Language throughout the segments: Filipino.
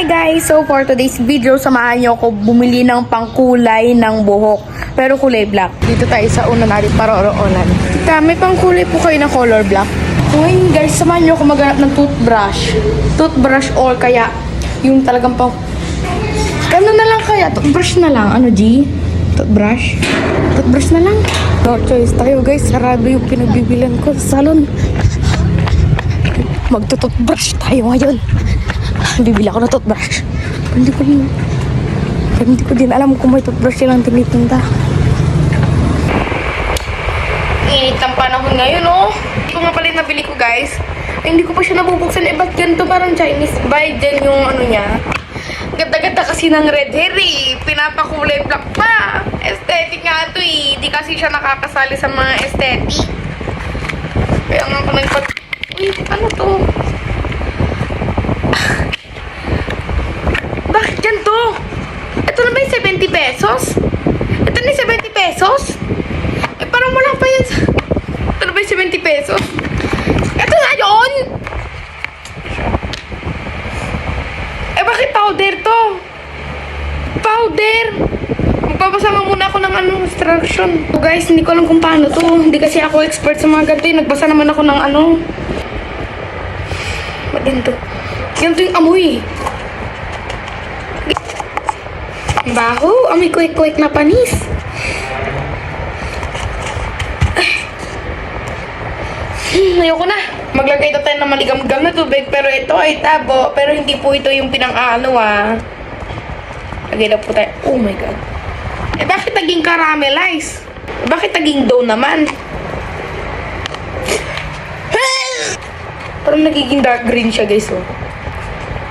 Hi guys! So for today's video, samahan niyo ako bumili ng pangkulay ng buhok. Pero kulay black. Dito tayo sa una natin para oroonan. Tita, may pangkulay po kayo na color black. Ngayon guys, samahan niyo ako maghanap ng toothbrush. Toothbrush or kaya yung talagang pang... Ano na lang kaya? Toothbrush na lang. Ano, G? Toothbrush? Toothbrush na lang. No choice tayo guys. Sarado yung pinagbibilan ko sa salon. Magtututbrush tayo ngayon. Bibili ako ng toothbrush. Hindi ko din, hindi ko din alam kung may toothbrush silang tinitinda. Init ang panahon ngayon, oh. Hindi ko nga pala nabili ko, guys. Ay, hindi ko pa siya nabubuksan. Eh, ba't ganito parang Chinese buy din yung ano niya? Ganda-ganda kasi ng red hair, eh. Pinapakulay black pa. Aesthetic nga ito, eh. Di kasi siya nakakasali sa mga aesthetic. Kaya nga ako nagpag... Uy, ano to? Bakit ganito? Ito na ba yung 70 pesos? Ito na yung 70 pesos? Eh, parang wala pa yan sa... Ito na ba yung 70 pesos? Ito na yun! Eh, bakit powder to? Powder! Magpapasama muna ako ng ano, instruction. So guys, hindi ko alam kung paano to. Hindi kasi ako expert sa mga ganito. eh. Nagbasa naman ako ng ano. Ba't din to? Ganito yung amoy. Ang Baho, amoy kuwik-kuwik na panis. Hmm, ayoko na. Maglagay ito tayo ng maligam-gam na tubig, pero ito ay tabo. Pero hindi po ito yung pinang-ano ah. Lagay na po tayo. Oh my God. Eh, bakit naging caramelize? Bakit naging dough naman? Parang nagiging dark green siya, guys, oh.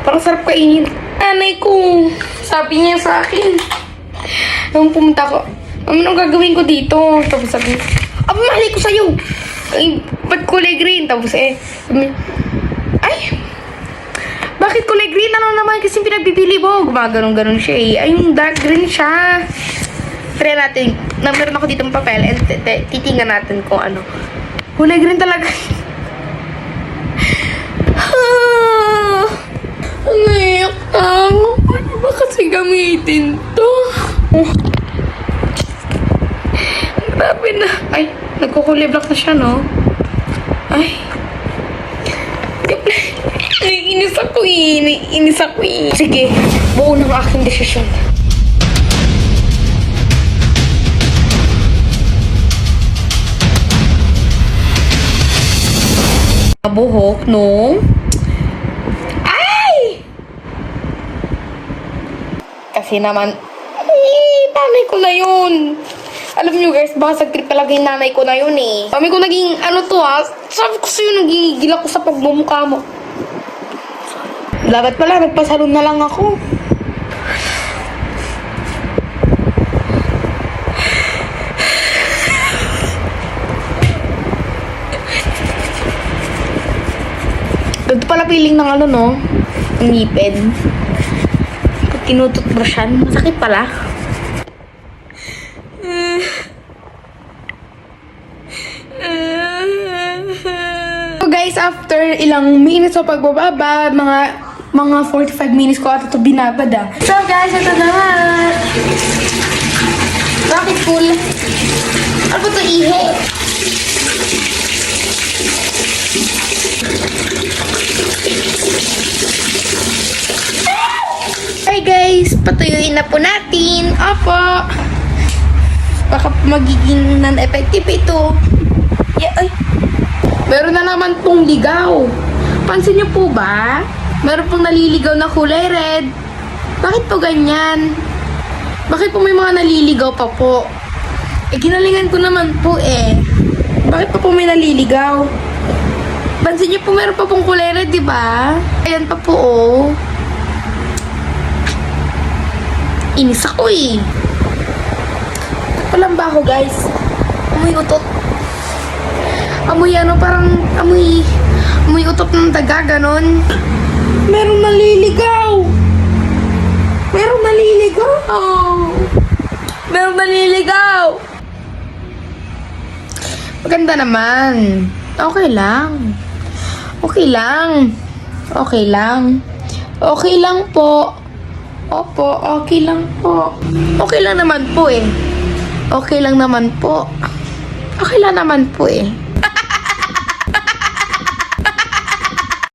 Parang sarap kainin. Anay ko, sabi niya sa akin. Nung pumunta ko, ano nang gagawin ko dito? Tapos sabi aba, mali ko sa'yo. Ay, ba't kulay green? Tapos eh, sabi ay, bakit kulay green? Ano naman kasi pinagbibili mo? Gumaganon-ganon siya eh. Ay, yung dark green siya. Try natin. Na meron ako dito ng papel and titingnan natin kung ano. Kulay green talaga. kasi gamitin to? Oh. Grabe na. Ay, nagkukulay black na siya, no? Ay. Naiinis ako eh. Naiinis ako eh. Sige, buo ng aking desisyon. Buhok, no? Ay! Kasi naman, ay, nanay ko na yun. Alam niyo guys, baka sa trip talaga yung nanay ko na yun eh. Kami ko naging, ano to ha, sabi ko sa'yo, nagigigil ako sa pagmumukha mo. Dapat pala, nagpasalon na lang ako. Ganito pala feeling ng ano no, ng ngipin. Pag tinututbrushan, masakit pala. So guys, after ilang minutes sa pagbababa, mga mga 45 minutes ko ata ito binabad ah. So guys, ito na nga. Bakit full? Ano ba ito ihe? Hi patuyuin na po natin. Opo. Baka magiging non-effective ito. Yeah, ay. Meron na naman pong ligaw. Pansin niyo po ba? Meron pong naliligaw na kulay red. Bakit po ganyan? Bakit po may mga naliligaw pa po? Eh, ginalingan ko naman po eh. Bakit pa po may naliligaw? Pansin niyo po meron pa pong kulay red, di ba? Ayan pa po oh. Inis ako eh. Walang baho guys. Amoy utot. Amoy ano, parang amoy, amoy utot ng daga, ganon. Merong naliligaw. Merong naliligaw. Merong naliligaw. Maganda naman. Okay lang. Okay lang. Okay lang. Okay lang po. Opo, okay lang po. Okay lang naman po eh. Okay lang naman po. Okay lang naman po eh.